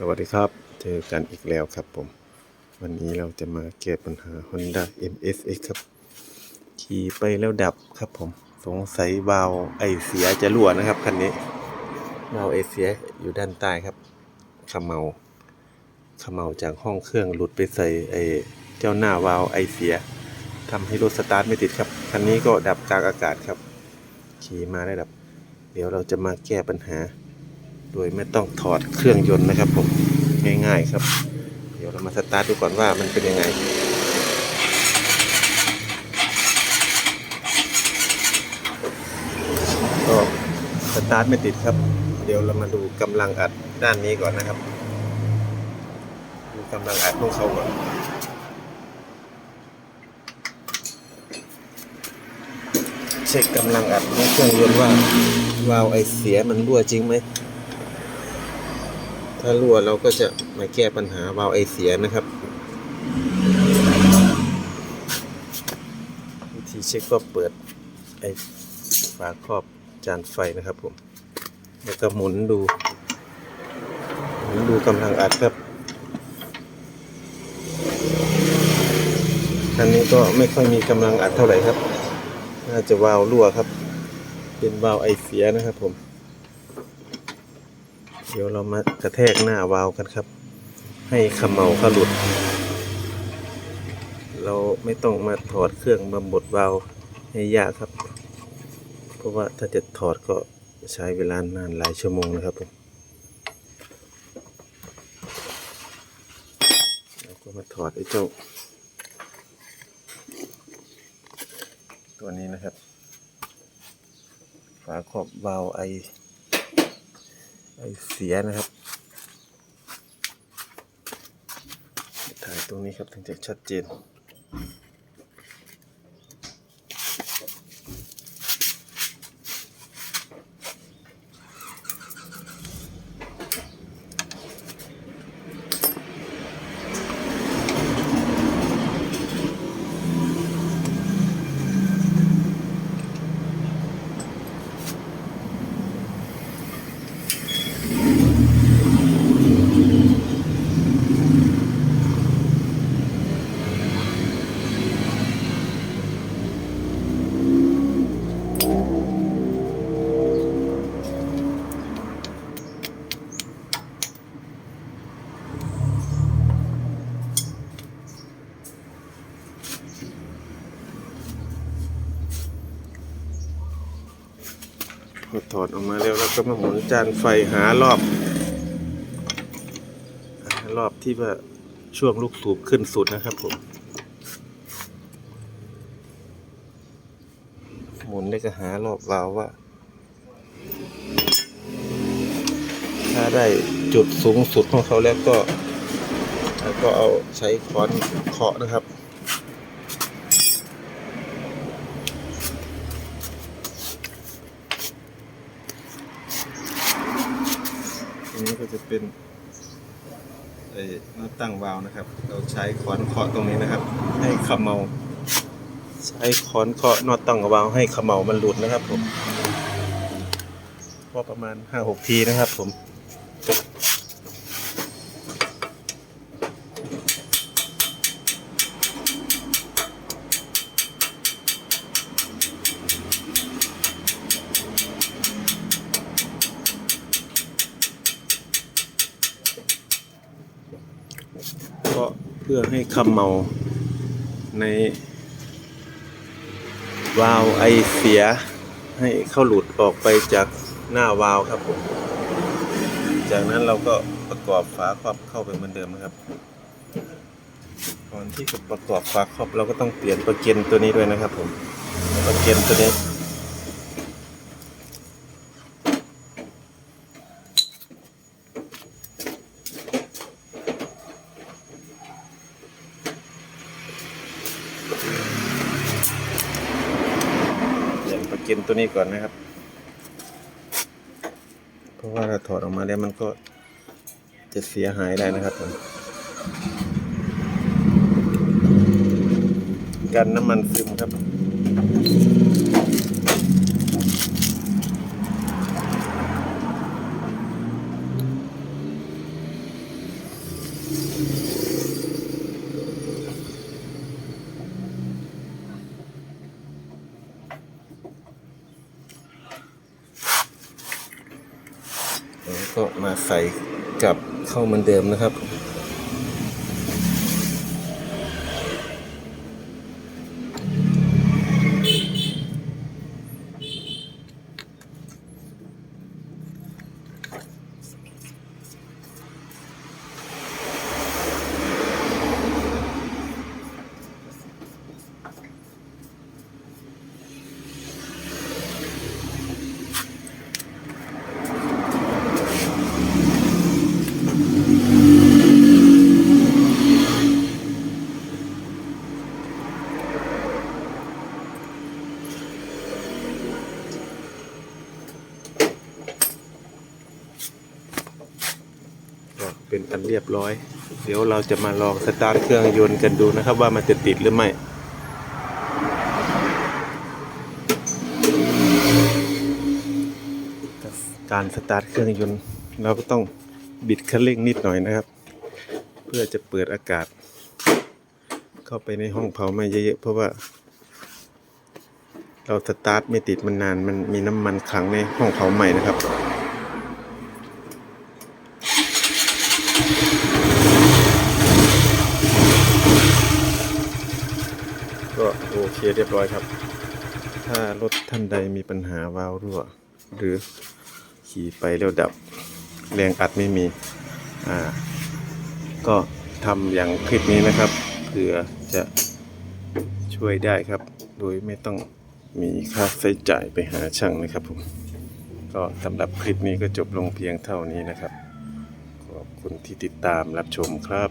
สวัสดีครับ เจอกันอีกแล้วครับผม วันนี้เราจะมาแก้ปัญหา Honda MSX ครับ ขี่ไปแล้วดับครับผม สงสัยวาล์วไอเสียจะรั่วนะครับคันนี้วาล์วไอเสียอยู่ด้านใต้ครับเขมเมาเขมเมาจากห้องเครื่องหลุดไปใส่ไอเจ้าหน้าวาล์วไอเสียทำให้รถสตาร์ทไม่ติดครับ คันนี้ก็ดับกลางอากาศครับ ขี่มาได้ดับ เดี๋ยวเราจะมาแก้ปัญหา โดยไม่ต้องถอดเครื่องยนต์นะครับผมง่ายๆครับ เดี๋ยวเรามาสตาร์ทดูก่อนว่ามันเป็นยังไงก็สตาร์ทไม่ติดครับ เดี๋ยวเรามาดูกำลังอัดด้านนี้ก่อนนะครับ ดูกำลังอัดของเขาก่อนเช็คกำลังอัดของเครื่องยนต์ว่าวาล์วไอเสียมันรั่วจริงไหม ถ้ารั่วเราก็จะมาแก้ปัญหาวาล์วไอเสียนะครับ วิธีเช็คก็เปิดไอฝาครอบจานไฟนะครับผม แล้วก็หมุนดูหมุนดูกำลังอัดครับอันนี้ก็ไม่ค่อยมีกำลังอัดเท่าไหร่ครับ น่าจะวาล์วรั่วครับ เป็นวาล์วไอเสียนะครับผม เดี๋ยวเรามากระแทกหน้าวาล์วกันครับ ให้ขมเมาเขาหลุด เราไม่ต้องมาถอดเครื่องบำบดวาล์วให้ยากครับ เพราะว่าถ้าจะถอดก็ใช้เวลานานหลายชั่วโมงนะครับผมเราก็มาถอดไอ้เจ้าตัวนี้นะครับ ฝาครอบวาล์วไอ ไอเสียนะครับ ถ่ายตรงนี้ครับถึงจะชัดเจน พอถอดออกมาแล้วเราก็มาหมุนจานไฟหารอบ รอบที่ว่าช่วงลูกสูบขึ้นสุดนะครับผม หมุนได้ก็หารอบวาวว่า ถ้าได้จุดสูงสุดของเขาแล้วก็ แล้วก็เอาใช้ค้อนเคาะนะครับ อันนี้ ก็จะเป็นหน้าตั้งวาล์วนะครับ เราใช้ค้อนเคาะตรงนี้นะครับ ให้ขมเมา ใช้ค้อนเคาะน็อตตั้งวาล์วให้ขมเมามันหลุดนะครับผมพอประมาณห้าหกทีนะครับผม ก็เพื่อให้คำเมาในวาล์วไอเสีย ให้เข้าหลุดออกไปจากหน้าวาล์วครับผม จากนั้นเราก็ประกอบฝาครอบเข้าไปเหมือนเดิมนะครับ ก่อนที่จะประกอบฝาครอบเราก็ต้องเปลี่ยนประเก็นตัวนี้ด้วยนะครับผมประเก็นตัวนี้ เปลี่ยนประเกินตัวนี้ก่อนนะครับ เพราะว่าถ้าถอดออกมาแล้วมันก็จะเสียหายได้นะครับผมกันน้ำมันซึมครับ ก็มาใส่กลับเข้าเหมือนเดิมนะครับ ก็ เป็นอันเรียบร้อย เดี๋ยวเราจะมาลองสตาร์ทเครื่องยนต์กันดูนะครับ ว่ามันจะติดหรือไม่การสตาร์ทเครื่องยนต์เราก็ต้องบิดคันเร่งนิดหน่อยนะครับ เพื่อจะเปิดอากาศ เข้าไปในห้องเผาไหม้เยอะๆเพราะว่า เราสตาร์ทไม่ติดมันนานมันมีน้ำมันขังในห้องเผาไหม้นะครับ ก็โอเคเรียบร้อยครับ ถ้ารถท่านใดมีปัญหาวาล์วรั่ว หรือขี่ไปแล้วดับ แรงอัดไม่มี อ่า ก็ทำอย่างคลิปนี้นะครับเผื่อจะช่วยได้ครับ โดยไม่ต้องมีค่าใช้จ่ายไปหาช่างนะครับผม ก็สำหรับคลิปนี้ก็จบลงเพียงเท่านี้นะครับ ขอบคุณที่ติดตามรับชมครับ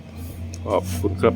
ขอบคุณครับ